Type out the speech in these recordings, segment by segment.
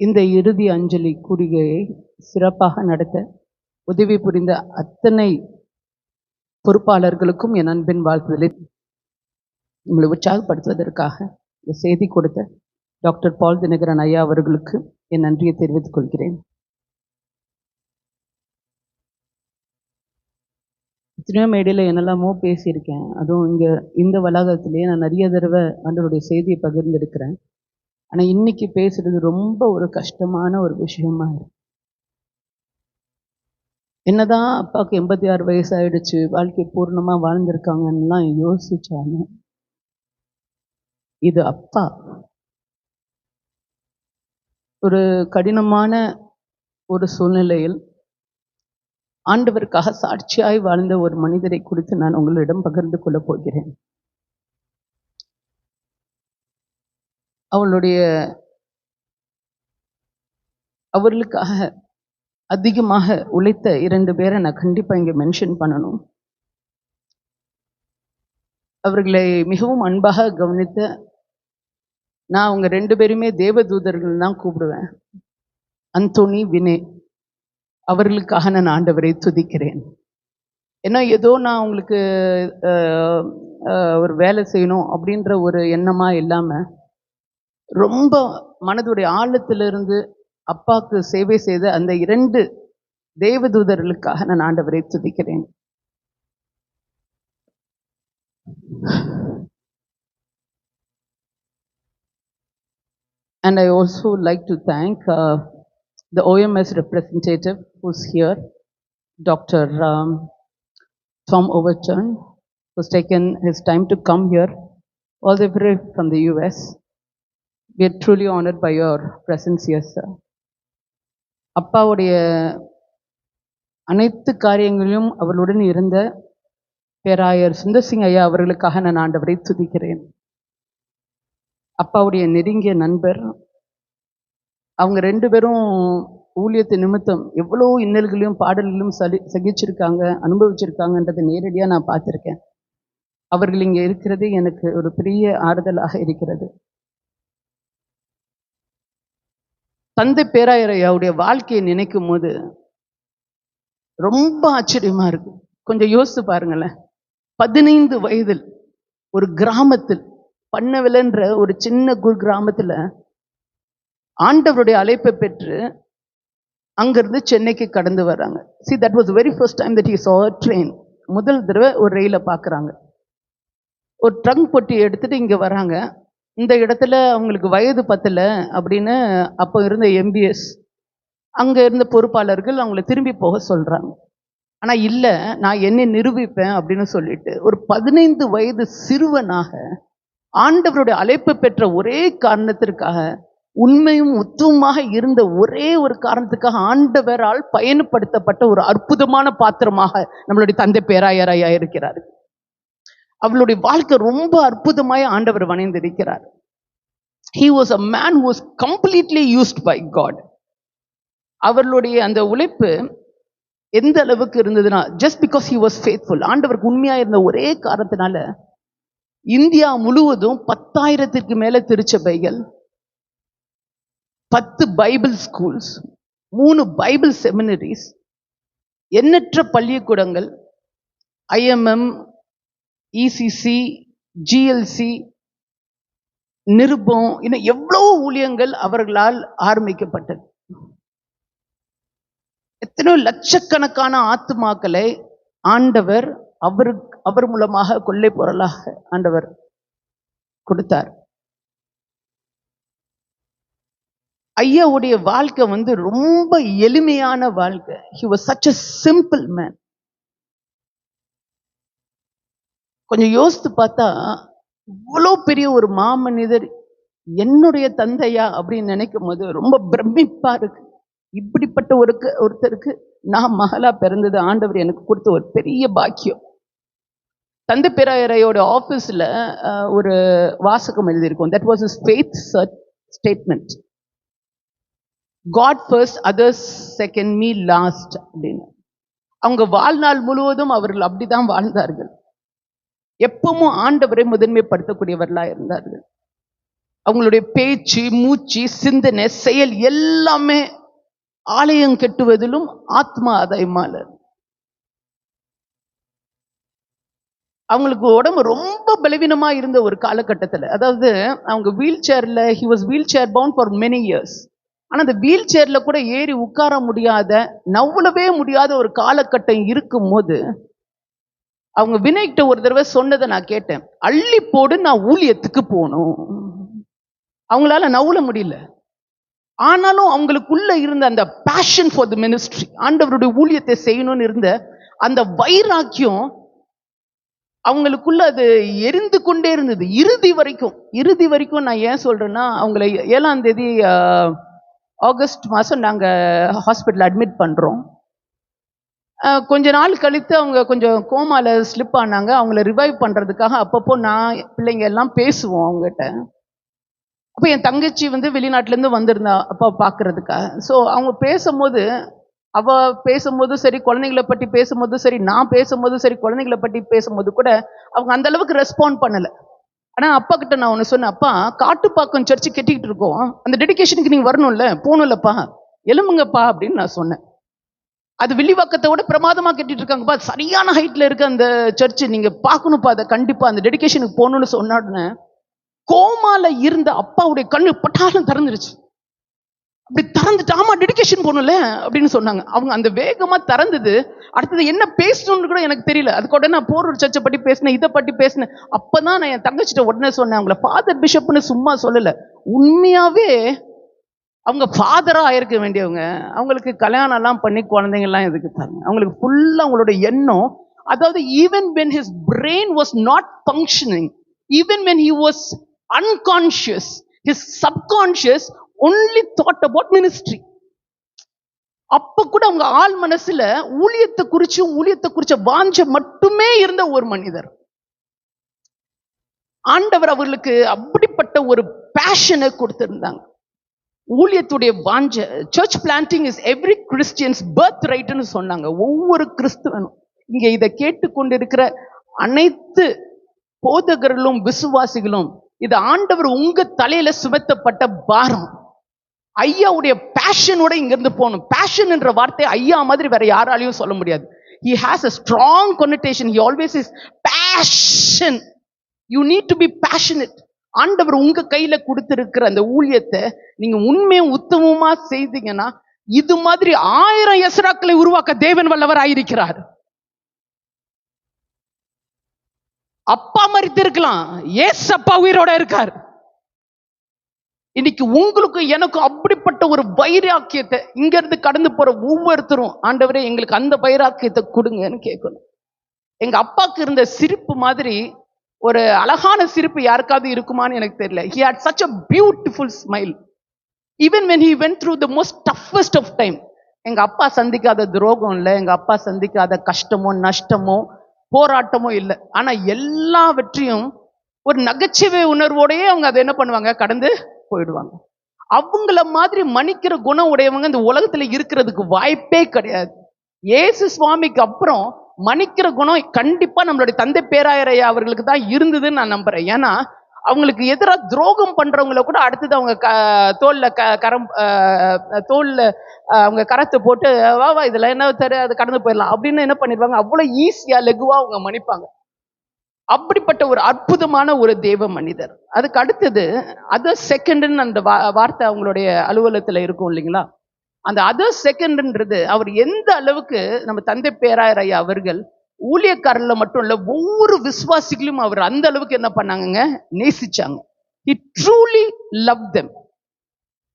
இந்த இறுதி அஞ்சலி கூறுகையை சிறப்பாக நடத்த உதவி புரிந்த அத்தனை பொறுப்பாளர்களுக்கும் என் அன்பின் வாழ்த்துதலை உங்களை உற்சாகப்படுத்துவதற்காக இந்த செய்தி கொடுத்த டாக்டர் பால் தினகரன் ஐயா அவர்களுக்கு என் நன்றியை தெரிவித்துக் கொள்கிறேன். எத்தனையோ மேடையில் என்னெல்லாமோ பேசியிருக்கேன். அதுவும் இங்கே இந்த வளாகத்திலேயே நான் நிறைய தடவை ஆண்டவருடைய செய்தியை பகிர்ந்திருக்கிறேன். ஆனால் இன்னைக்கு பேசுறது ரொம்ப ஒரு கஷ்டமான ஒரு விஷயமா இருக்கு. என்னதான் அப்பாவுக்கு எண்பத்தி ஆறு வயசு ஆயிடுச்சு வாழ்க்கை பூர்ணமாக வாழ்ந்திருக்காங்கன்னெலாம் யோசிச்சாலும் இது அப்பா. ஒரு கடினமான ஒரு சூழ்நிலையில் ஆண்டவருக்காக சாட்சியாய் வாழ்ந்த ஒரு மனிதரை குறித்து நான் உங்களிடம் பகிர்ந்து கொள்ளப் போகிறேன். அவளுடைய அவர்களுக்காக அதிகமாக உழைத்த இரண்டு பேரை நான் கண்டிப்பாக இங்கே மென்ஷன் பண்ணணும். அவர்களை மிகவும் அன்பாக கவனித்த நான் அவங்க ரெண்டு பேருமே தேவதூதர்கள் தான் கூப்பிடுவேன். அந்தோனி வினே அவர்களுக்காக நான் ஆண்டவரை துதிக்கிறேன். ஏன்னா ஏதோ நான் அவங்களுக்கு ஒரு வேலை செய்யணும் அப்படின்ற ஒரு எண்ணமாக இல்லாமல் ரொம்ப மனதுடைய ஆழத்திலிருந்து அப்பாவுக்கு சேவை செய்த அந்த இரண்டு தேவதூதர்களுக்காக நான் ஆண்டவரை துதிக்கிறேன் And I also like to thank uh, the OMS representative who's here, Dr. Um, Tom Overturn, who's taken his time to come here, all the way from the US. We are truly honored by your presence here, sir. அப்பாவுடைய அனைத்து காரியங்களிலும் அவளுடன் இருந்த பேராயர் சுந்தர் சிங் ஐயா அவர்களுக்காக நான் ஆண்டவரை துதிக்கிறேன். அப்பாவுடைய நெருங்கிய நண்பர் அவங்க ரெண்டு பேரும் ஊழியத்து நிமித்தம் எவ்வளோ இன்னல்களையும் பாடல்களையும் சலி சகிச்சிருக்காங்க அனுபவிச்சிருக்காங்கன்றதை நேரடியாக நான் பார்த்துருக்கேன். அவர்கள் இங்கே இருக்கிறது எனக்கு ஒரு பெரிய ஆறுதலாக இருக்கிறது. தந்தை பேராயரையாவுடைய வாழ்க்கையை நினைக்கும் போது ரொம்ப ஆச்சரியமா இருக்கு. கொஞ்சம் யோசித்து பாருங்களேன். பதினைந்து வயதில் ஒரு கிராமத்தில் பண்ணவிலன்ற ஒரு சின்ன குர் கிராமத்தில் ஆண்டவருடைய அழைப்பை பெற்று அங்கிருந்து சென்னைக்கு கடந்து வர்றாங்க. See that was very first time that is our train முதல் தடவை ஒரு ரயிலை பார்க்குறாங்க. ஒரு ட்ரங்க் பொட்டி எடுத்துட்டு இங்கே வராங்க இந்த இடத்துல அவங்களுக்கு வயது பத்தல அப்படின்னு அப்போ இருந்த எம்பிஎஸ் அங்கே இருந்த பொறுப்பாளர்கள் அவங்கள திரும்பி போக சொல்கிறாங்க ஆனால் இல்லை நான் என்னை நிரூபிப்பேன் அப்படின்னு சொல்லிட்டு ஒரு பதினைந்து வயது சிறுவனாக ஆண்டவருடைய அழைப்பு பெற்ற ஒரே காரணத்திற்காக உண்மையும் உத்துவமாக இருந்த ஒரே ஒரு காரணத்துக்காக ஆண்டவரால் பயன்படுத்தப்பட்ட ஒரு அற்புதமான பாத்திரமாக நம்மளுடைய தந்தை பேராயராயா இருக்கிறார் அவளுடைய வாழ்க்கை ரொம்ப அற்புதமாய் ஆண்டவர் வணைந்திருக்கிறார். He was a man who was completely used by God அவர்களுடைய அந்த உழைப்பு எந்த அளவுக்கு இருந்ததுன்னா just because he was faithful ஆண்டவருக்கு உண்மையாக இருந்த ஒரே காரணத்தினால இந்தியா முழுவதும் பத்தாயிரத்திற்கு மேலே திருச்சபைகள் பத்து பைபிள் ஸ்கூல்ஸ் மூணு பைபிள் செமினரிஸ் எண்ணற்ற பள்ளிக்கூடங்கள் ஐஎம்எம் இசிசி ஜிஎல்சி நிருபம் இன்னும் எவ்வளவு ஊழியங்கள் அவர்களால் ஆரம்பிக்கப்பட்டது. எத்தனையோ லட்சக்கணக்கான ஆத்துமாக்களை ஆண்டவர் அவருக்கு அவர் மூலமாக கொள்ளை பொருளாக ஆண்டவர் கொடுத்தார். ஐயாவுடைய வாழ்க்கை வந்து ரொம்ப எளிமையான வாழ்க்கை. He was such a simple man கொஞ்சம் யோசித்து பார்த்தா இவ்வளோ பெரிய ஒரு மாமனிதர் என்னுடைய தந்தையா அப்படின்னு நினைக்கும் போது ரொம்ப பிரமிப்பா இருக்கு. இப்படிப்பட்ட ஒரு ஒருத்தருக்கு நான் மகளா பிறந்தது ஆண்டவர் எனக்கு கொடுத்த ஒரு பெரிய பாக்கியம். தந்தை பேராயரையோட ஆஃபீஸில் ஒரு வாசகம் எழுதியிருக்கோம். That was is faith statement God first others second me last அப்படின்னு. அவங்க வாழ்நாள் முழுவதும் அவர்கள் அப்படிதான் வாழ்ந்தார்கள். எப்பவும் ஆண்டவரை முதன்மைப்படுத்தக்கூடியவர்களாக இருந்தார்கள். அவங்களுடைய பேச்சு மூச்சு சிந்தனை செயல் எல்லாமே ஆலயம் கட்டுவதிலும் ஆத்மா ஆதாயமால அவங்களுக்கு உடம்பு ரொம்ப பலவீனமா இருந்த ஒரு காலகட்டத்துல அதாவது அவங்க வீல் சேர்ல he was wheelchair bound for many years ஆனா அந்த வீல் சேர்ல கூட ஏறி உட்கார முடியாத நவ்வளவே முடியாத ஒரு காலகட்டம் இருக்கும் போது அவங்க வினய்கிட்ட ஒரு தடவை சொன்னதை நான் கேட்டேன். அள்ளி போடு நான் ஊழியத்துக்கு போகணும். அவங்களால நவுல முடியல. ஆனாலும் அவங்களுக்குள்ள இருந்த அந்த பேஷன் ஃபார் த மினிஸ்ட்ரி ஆண்டவருடைய ஊழியத்தை செய்யணும்னு இருந்த அந்த வைராக்கியம் அவங்களுக்குள்ள அது எரிந்து கொண்டே இருந்தது. இறுதி வரைக்கும் இறுதி வரைக்கும் நான் ஏன் சொல்றேன்னா அவங்கள ஏழாம் தேதி ஆகஸ்ட் மாதம் நாங்கள் ஹாஸ்பிட்டல் அட்மிட் பண்ணுறோம் கொஞ்ச நாள் கழித்து அவங்க கொஞ்சம் கோமாவில் ஸ்லிப் ஆனாங்க. அவங்கள ரிவைவ் பண்ணுறதுக்காக அப்பப்போ நான் பிள்ளைங்க எல்லாம் பேசுவோம் அவங்ககிட்ட. அப்போ என் தங்கச்சி வந்து வெளிநாட்டிலேருந்து வந்திருந்தா அப்பா பார்க்கறதுக்காக ஸோ அவங்க பேசும்போது அவள் பேசும்போதும் சரி குழந்தைங்கள பற்றி பேசும்போதும் சரி நான் பேசும்போதும் சரி குழந்தைங்கள பற்றி பேசும்போது கூட அவங்க அந்த அளவுக்கு ரெஸ்பாண்ட் பண்ணலை. ஆனால் அப்பா கிட்ட நான் ஒன்று சொன்னேன் அப்பா காட்டுப்பாக்கம் சர்ச்சு கட்டிக்கிட்டு இருக்கோம். அந்த டெடிகேஷனுக்கு நீங்கள் வரணும்ல போகணும்லப்பா. எலும்புங்கப்பா அப்படின்னு நான் சொன்னேன். அது வில்லிவாக்கத்தை விட பிரமாதமா கட்டிட்டு இருக்காங்கப்பா சரியான ஹைட்ல இருக்க அந்த சர்ச் நீங்க பார்க்கணும்ப்பா அதை கண்டிப்பா அந்த டெடிகேஷனுக்கு போகணும்னு சொன்ன உடனே கோமால இருந்த அப்பாவுடைய கண்ணு பட்டாலும் திறந்துருச்சு. அப்படி திறந்துட்டு ஆமா டெடிகேஷன் போகணும்ல அப்படின்னு சொன்னாங்க. அவங்க அந்த வேகமா திறந்தது. அடுத்தது என்ன பேசணும்னு கூட எனக்கு தெரியல. அதுக்கு உடனே நான் போர் ஒரு சர்ச்சை பற்றி பேசினேன் இதை பற்றி பேசினேன். அப்பதான் நான் என் தங்கச்சிட்ட உடனே சொன்னேன் அவங்கள ஃபாதர் பிஷப்னு சும்மா சொல்லல. உண்மையாவே அவங்க ஃபாதராக ஆயிருக்க வேண்டியவங்க. அவங்களுக்கு கல்யாணம் எல்லாம் பண்ணி குழந்தைங்க எல்லாம் எதுக்கு பாருங்க. அவங்களுக்கு ஃபுல்லா அவங்களோட எண்ணம் அதாவது even when his brain was not functioning even when he was unconscious his subconscious only thought about ministry அப்ப கூட அவங்க ஆள் மனசுல ஊழியத்தை குறித்து ஊழியத்தை குறிச்ச வாஞ்ச மட்டுமே இருந்த ஒரு மனிதர். ஆண்டவர் அவர்களுக்கு அப்படிப்பட்ட ஒரு பேஷனை கொடுத்திருந்தாங்க. ஊழியத்துடைய வாஞ்ச church planting is every Christian's birth ரைட்னு சொன்னாங்க. ஒவ்வொரு கிறிஸ்துவனும். இங்கே இதை கேட்டுக்கொண்டிருக்கிற அனைத்து போதகர்களும் விசுவாசிகளும் இது ஆண்டவர் உங்க தலையில சுமத்தப்பட்ட பாரம். ஐயாவுடைய பேஷனோட இங்கிருந்து போகணும். பேஷன் என்ற வார்த்தை ஐயா மாதிரி வேற யாராலையும் சொல்ல முடியாது. He has a strong connotation he always is passion you need to be passionate ஆண்டவர் உங்க கையில கொடுத்துருக்கிற அந்த ஊழியத்தை நீங்க உண்மையும் உத்தமமா செய்தீங்கன்னா இது மாதிரி ஆயிரம் எசராக்களை உருவாக்க தேவன் வல்லவர் ஆயிருக்கிறார். அப்பா மறித்து இருக்கலாம் ஏஸ் அப்பா உயிரோட இருக்கார். இன்னைக்கு உங்களுக்கு எனக்கும் அப்படிப்பட்ட ஒரு வைராக்கியத்தை இங்க இருந்து கடந்து போற ஒவ்வொருத்தரும் ஆண்டவரே எங்களுக்கு அந்த வைராக்கியத்தை கொடுங்கன்னு கேட்கணும். எங்க அப்பாவுக்கு இருந்த சிரிப்பு மாதிரி ஒரு அழகான சிரிப்பு யாருக்காவது இருக்குமான்னு எனக்கு தெரியல. He had such a beautiful smile even when he when through the most toughest of time எங்க அப்பா சந்திக்காத துரோகம் இல்லை எங்க அப்பா சந்திக்காத கஷ்டமோ நஷ்டமோ போராட்டமோ இல்லை. ஆனா எல்லாவற்றையும் ஒரு நகைச்சுவை உணர்வோடயே அவங்க அதை என்ன பண்ணுவாங்க? கடந்து போயிடுவாங்க. அவங்கள மாதிரி மன்னிக்கிற குணம் உடையவங்க இந்த உலகத்துல இருக்கிறதுக்கு வாய்ப்பே கிடையாது. ஏசு சுவாமிக்கு அப்புறம் மன்னிக்கிற குணம் கண்டிப்பா நம்மளுடைய தந்தை பேராயரையா அவர்களுக்கு தான் இருந்ததுன்னு நான் நம்புறேன். ஏன்னா அவங்களுக்கு எதிராக துரோகம் பண்றவங்கள கூட அடுத்தது அவங்க க தோல்ல க கரம் தோலில் தோல்ல அவங்க கரத்தை போட்டு வா வா இதுல என்ன தரு அது கடந்து போயிடலாம். அப்படின்னு என்ன பண்ணிடுவாங்க? அவ்வளவு ஈஸியா லெகுவா அவங்க மன்னிப்பாங்க. அப்படிப்பட்ட ஒரு அற்புதமான ஒரு தேவ மனிதர். அதுக்கு அடுத்தது அது செகண்டுன்னு அந்த வா- வார்த்தை அவங்களுடைய அலுவலகத்தில் இருக்கும் இல்லைங்களா? அந்த அதர் செகண்ட்ன்றது அவர் எந்த அளவுக்கு நம்ம தந்தை பேராயர் ஐயா அவர்கள் ஊழியக்காரர்ல மட்டும் இல்ல ஒவ்வொரு விசுவாசிகளையும் அவர் அந்த அளவுக்கு என்ன பண்ணாங்கங்க? நேசிச்சாங்க. He ட்ரூலி லவ் தெம்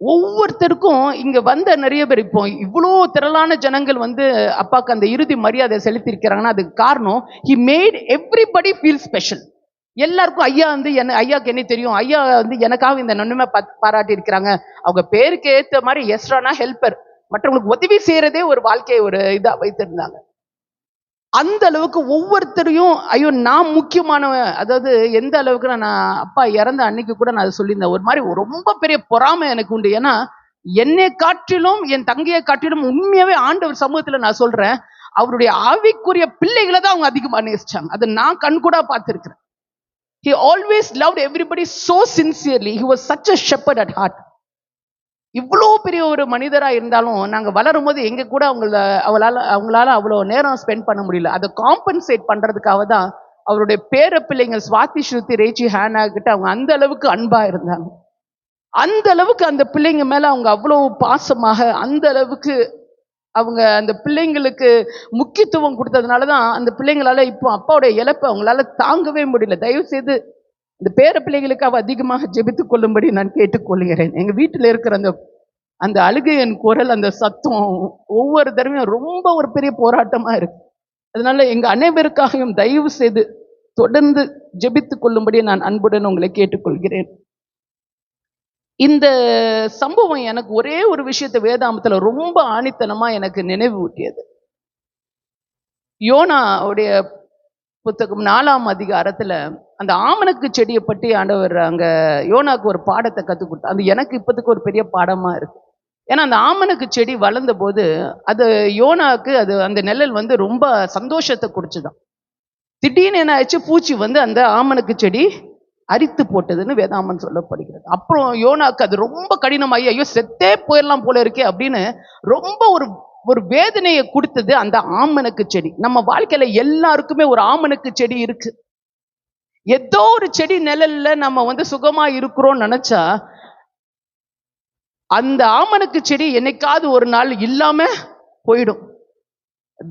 ஒவ்வொருத்தருக்கும் இங்க வந்த நிறைய பேர் இப்போ இவ்வளோ திரளான ஜனங்கள் வந்து அப்பாக்கு அந்த இறுதி மரியாதை செலுத்தியிருக்கிறாங்கன்னா அதுக்கு காரணம் he made everybody feel special எல்லாருக்கும் ஐயா வந்து என்ன ஐயாக்கு என்ன தெரியும்? ஐயா வந்து எனக்காக இந்த நன்மை பாராட்டி இருக்கிறாங்க அவங்க பேருக்கு ஏத்த மாதிரி எஸ்ரானா ஹெல்பர். மற்றவங்களுக்கு உதவி செய்யறதே ஒரு வாழ்க்கையை ஒரு இதா வைத்திருந்தாங்க. அந்த அளவுக்கு ஒவ்வொருத்தரையும் ஐயோ நான் முக்கியமானவன் அதாவது எந்த அளவுக்கு நான் அப்பா இறந்த அன்னைக்கு கூட நான் அதை சொல்லியிருந்தேன். ஒரு மாதிரி ரொம்ப பெரிய பொறாமை எனக்கு உண்டு. ஏன்னா என்னை காட்டிலும் என் தங்கையை காட்டிலும் உண்மையாவே ஆண்டவர் சமூகத்துல நான் சொல்றேன் அவருடைய ஆவிக்குரிய பிள்ளைகளை தான் அவங்க அதிகமாக நேசிச்சாங்க. அதை நான் கண்கூடா பார்த்திருக்கிறேன். He always loved everybody so sincerely. He was such a shepherd at heart. இவ்வளோ பெரிய ஒரு மனிதராக இருந்தாலும் நாங்கள் வளரும் போது எங்கள் கூட அவங்கள அவளால அவங்களால அவ்வளோ நேரம் ஸ்பெண்ட் பண்ண முடியல அதை காம்பன்சேட் பண்ணுறதுக்காக தான் அவருடைய பேர பிள்ளைங்க சுவாதி ஸ்ருதி ரேச்சி ஹேனா கிட்ட அவங்க அந்த அளவுக்கு அன்பாக இருந்தாங்க அந்த அளவுக்கு அந்த பிள்ளைங்க மேலே அவங்க அவ்வளோ பாசமாக அந்த அளவுக்கு அவங்க அந்த பிள்ளைங்களுக்கு முக்கியத்துவம் கொடுத்ததுனால தான் அந்த பிள்ளைங்களால் இப்போ அப்பாவுடைய இழப்பை அவங்களால தாங்கவே முடியல. தயவு செய்து இந்த பேர பிள்ளைகளுக்கு அதிகமாக ஜெபித்துக் கொள்ளும்படி நான் கேட்டுக்கொள்கிறேன். எங்கள் வீட்டில் இருக்கிற அந்த அந்த அழுகையின் குரல் அந்த சத்தம் ஒவ்வொரு தடவையும் ரொம்ப ஒரு பெரிய போராட்டமாக இருக்கு. அதனால எங்கள் அனைவருக்காகவும் தயவு செய்து தொடர்ந்து ஜெபித்துக் கொள்ளும்படி நான் அன்புடன் உங்களை கேட்டுக்கொள்கிறேன். இந்த சம்பவம் எனக்கு ஒரே ஒரு விஷயத்தை வேதாமத்துல ரொம்ப ஆணித்தனமா எனக்கு நினைவு ஊட்டியது யோனாவுடைய புத்தகம் நாலாம் அதிகாரத்துல அந்த ஆமணக்கு செடியை பற்றி ஆண்டவர் அங்க யோனாக்கு ஒரு பாடத்தை கற்றுக் கொடுத்தா அது எனக்கு இப்போதைக்கு ஒரு பெரிய பாடமா இருக்கு. ஏன்னா அந்த ஆமணக்கு செடி வளர்ந்த போது அது யோனாக்கு அது அந்த நிழல் வந்து ரொம்ப சந்தோஷத்தை குடிச்சுதான். திடீர்னு என்ன ஆச்சு பூச்சி வந்து அந்த ஆமணக்கு செடி அரித்து போட்டதுன்னு வேதாமன் சொல்லப்படுகிறது. அப்புறம் யோனாக்கு அது ரொம்ப கடினமாகி ஐயோ செத்தே போயிடலாம் போல இருக்கே அப்படின்னு ரொம்ப ஒரு ஒரு வேதனையை கொடுத்தது அந்த ஆமணக்கு செடி. நம்ம வாழ்க்கையில எல்லாருக்குமே ஒரு ஆமணக்கு செடி இருக்கு. ஏதோ ஒரு செடி நிழல்ல நம்ம வந்து சுகமா இருக்கிறோம்னு நினைச்சா அந்த ஆமணக்கு செடி என்னைக்காவது ஒரு நாள் இல்லாம போயிடும்.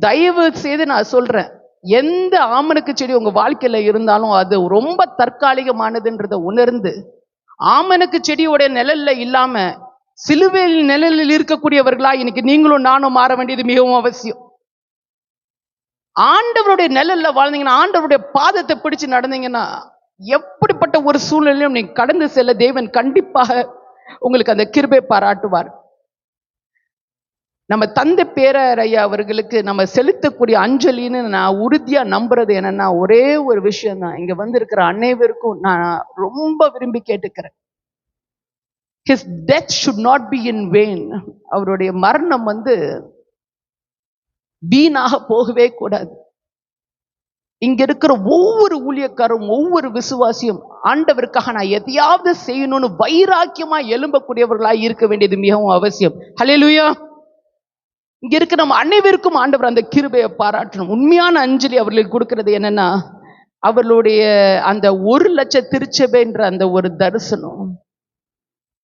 தயவு செய்து நான் சொல்றேன். எந்த ஆமணக்கு செடி உங்க வாழ்க்கையில இருந்தாலும் அது ரொம்ப தற்காலிகமானதுன்றதை உணர்ந்து ஆமணக்கு செடியோட நிழல்ல இல்லாம சிலுவையில் நிழலில் இருக்கக்கூடியவர்களா இன்னைக்கு நீங்களும் நானும் மாற வேண்டியது மிகவும் அவசியம். ஆண்டவருடைய நிழல்ல வாழ்ந்தீங்கன்னா ஆண்டவருடைய பாதத்தை பிடிச்சு நடந்தீங்கன்னா எப்படிப்பட்ட ஒரு சூழ்நிலையும் நீங்க கடந்து செல்ல தேவன் கண்டிப்பாக உங்களுக்கு அந்த கிருபை பாராட்டுவார். நம்ம தந்தை பேரர் அவர்களுக்கு நம்ம செலுத்தக்கூடிய அஞ்சலின்னு நான் உறுதியா நம்புறது என்னன்னா ஒரே ஒரு விஷயம் தான் இங்க வந்திருக்கிற அனைவருக்கும் நான் ரொம்ப விரும்பி கேட்டுக்கிறேன். His death should not be in vain அவருடைய மரணம் வந்து வீணாக போகவே கூடாது. இங்க இருக்கிற ஒவ்வொரு ஊழியக்காரும் ஒவ்வொரு விசுவாசியும் ஆண்டவருக்காக நான் எதையாவது செய்யணும்னு வைராக்கியமா எழும்பக்கூடியவர்களா இருக்க வேண்டியது மிகவும் அவசியம். ஹalleluya இங்க இருக்க நம்ம அனைவருக்கும் ஆண்டவர் அந்த கிருபையை பாராட்டணும். உண்மையான அஞ்சலி அவர்களுக்கு கொடுக்கறது என்னன்னா அவர்களுடைய அந்த ஒரு லட்ச திருச்சபைன்ற அந்த ஒரு தரிசனம்.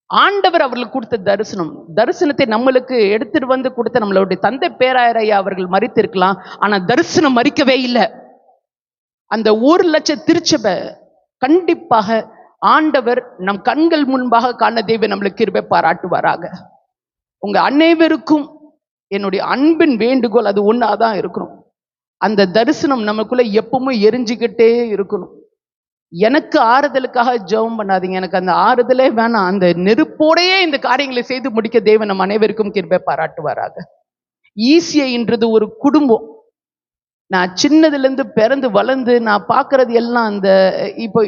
ஆண்டவர் அவர்களுக்கு கொடுத்த தரிசனம். தரிசனத்தை நம்மளுக்கு எடுத்துட்டு வந்து கொடுத்த நம்மளுடைய தந்தை பேராயரையா அவர்கள் மறித்திருக்கலாம். ஆனா தரிசனம் மறிக்கவே இல்லை. அந்த ஒரு லட்ச திருச்சபை கண்டிப்பாக ஆண்டவர் நம் கண்கள் முன்பாக காண தெய்வம் நம்மளுக்கு கிருபை பாராட்டுவாராக. உங்க அனைவருக்கும் என்னுடைய அன்பின் வேண்டுகோள் அது ஒன்னாதான் இருக்கணும். அந்த தரிசனம் நமக்குள்ள எப்பவுமே எரிஞ்சுக்கிட்டே இருக்கணும். எனக்கு ஆறுதலுக்காக ஜெபம் பண்ணாதீங்க. எனக்கு அந்த ஆறுதலே வேணாம். அந்த நெருப்போடையே இந்த காரியங்களை செய்து முடிக்க தேவன் நம் அனைவருக்கும் கிருபை பாராட்டுவாராக. ஈசியைன்றது ஒரு குடும்பம். நான் சின்னதுல இருந்து பிறந்து வளர்ந்து நான் பார்க்கறது எல்லாம் அந்த இப்போ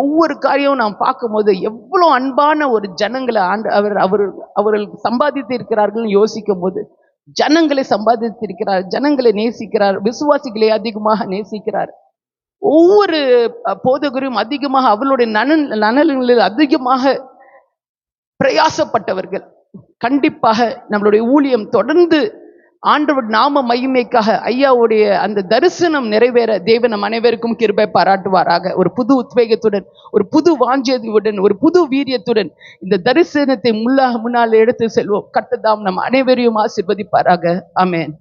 ஒவ்வொரு காரியம் நான் பார்க்கும்போது எவ்வளோ அன்பான ஒரு ஜனங்களை ஆண்டு அவர் அவர் அவர்கள் சம்பாதித்து இருக்கிறார்கள்னு யோசிக்கும் போது ஜனங்களை சம்பாதித்திருக்கிறார் ஜனங்களை நேசிக்கிறார் விசுவாசிகளை அதிகமாக நேசிக்கிறார். ஒவ்வொரு போதகரும் அதிகமாக அவளுடைய நலன் நலன்களில் அதிகமாக பிரயாசப்பட்டவர்கள். கண்டிப்பாக நம்மளுடைய ஊழியம் தொடர்ந்து ஆண்டவர் நாம மகிமைக்காக ஐயாவுடைய அந்த தரிசனம் நிறைவேற தேவன் நம் அனைவருக்கும் கிருபை பாராட்டுவாராக. ஒரு புது உத்வேகத்துடன் ஒரு புது வாஞ்சதியுடன் ஒரு புது வீரியத்துடன் இந்த தரிசனத்தை முல்லாக முன்னால் எடுத்து செல்வோம். கட்டதாம் நம் அனைவரையும் ஆசிர்வதிப்பாராக. அமேன்